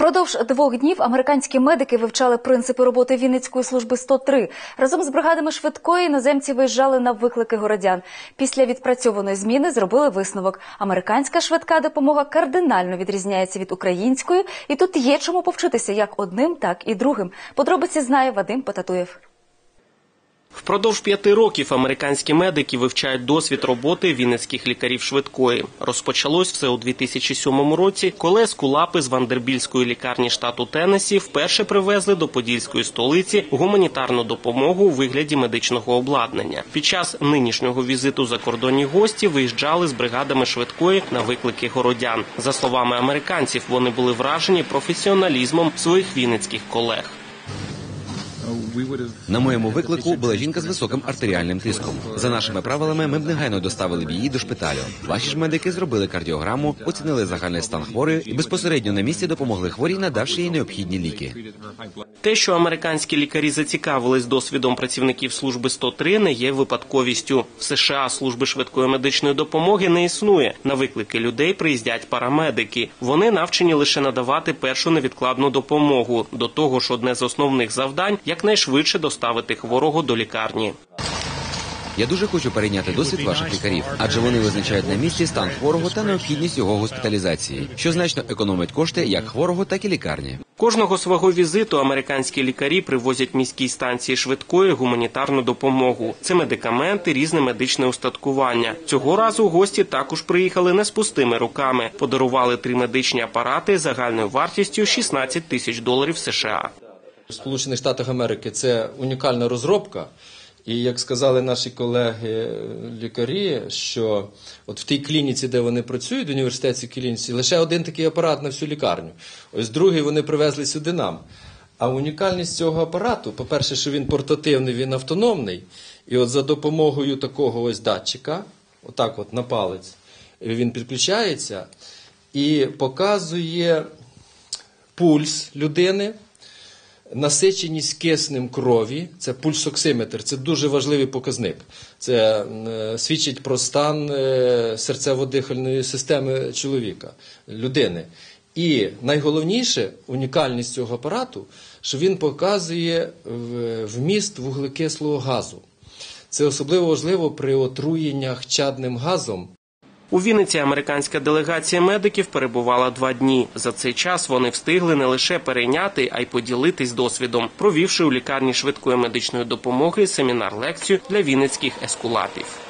Впродовж двох днів американські медики вивчали принципи роботи Вінницької служби 103. Разом з бригадами швидкої іноземці виїжджали на виклики городян. Після відпрацьованої зміни зробили висновок. Американська швидка допомога кардинально відрізняється від української, і тут є чому повчитися як одним, так і другим. Подробиці знає Вадим Потатуєв. Впродовж п'яти років американські медики вивчають досвід роботи вінницьких лікарів швидкої. Розпочалось все у 2007 році, коли ескулапи з Вандербільської лікарні штату Теннессі вперше привезли до подільської столиці гуманітарну допомогу у вигляді медичного обладнання. Під час нинішнього візиту закордонні гості виїжджали з бригадами швидкої на виклики городян. За словами американців, вони були вражені професіоналізмом своїх вінницьких колег. На моєму виклику була жінка з високим артеріальним тиском. За нашими правилами, ми б негайно доставили б її до шпиталю. Ваші ж медики зробили кардіограму, оцінили загальний стан хворої і безпосередньо на місці допомогли хворій, надавши їй необхідні ліки. Те, що американські лікарі зацікавились досвідом працівників служби 103, не є випадковістю. В США служби швидкої медичної допомоги не існує. На виклики людей приїздять парамедики. Вони навчені лише надавати першу невідкладну допомогу. До того ж, одне з основних завдань якнайшвидше доставити хворого до лікарні. Я дуже хочу перейняти досвід ваших лікарів, адже вони визначають на місці стан хворого та необхідність його госпіталізації, що значно економить кошти як хворого, так і лікарні. Кожного свого візиту американські лікарі привозять міській станції швидкої гуманітарну допомогу. Це медикаменти, різне медичне устаткування. Цього разу гості також приїхали не з пустими руками. Подарували три медичні апарати загальною вартістю 16 тисяч доларів США. В Сполучених Штатах Америки це унікальна розробка. І як сказали наші колеги-лікарі, що от в тій клініці, де вони працюють, в університетській клініці, лише один такий апарат на всю лікарню. Ось другий вони привезли сюди нам. А унікальність цього апарату, по-перше, що він портативний, він автономний. І от за допомогою такого ось датчика, отак от на палець, він підключається і показує пульс людини насиченість киснем крові, це пульсоксиметр, це дуже важливий показник. Це е, свідчить про стан е, серцево-дихальної системи чоловіка, людини. І найголовніше унікальність цього апарату, що він показує вміст вуглекислого газу. Це особливо важливо при отруєннях чадним газом. У Вінниці американська делегація медиків перебувала два дні. За цей час вони встигли не лише перейняти, а й поділитись досвідом, провівши у лікарні швидкої медичної допомоги семінар лекцію для вінницьких ескулапів.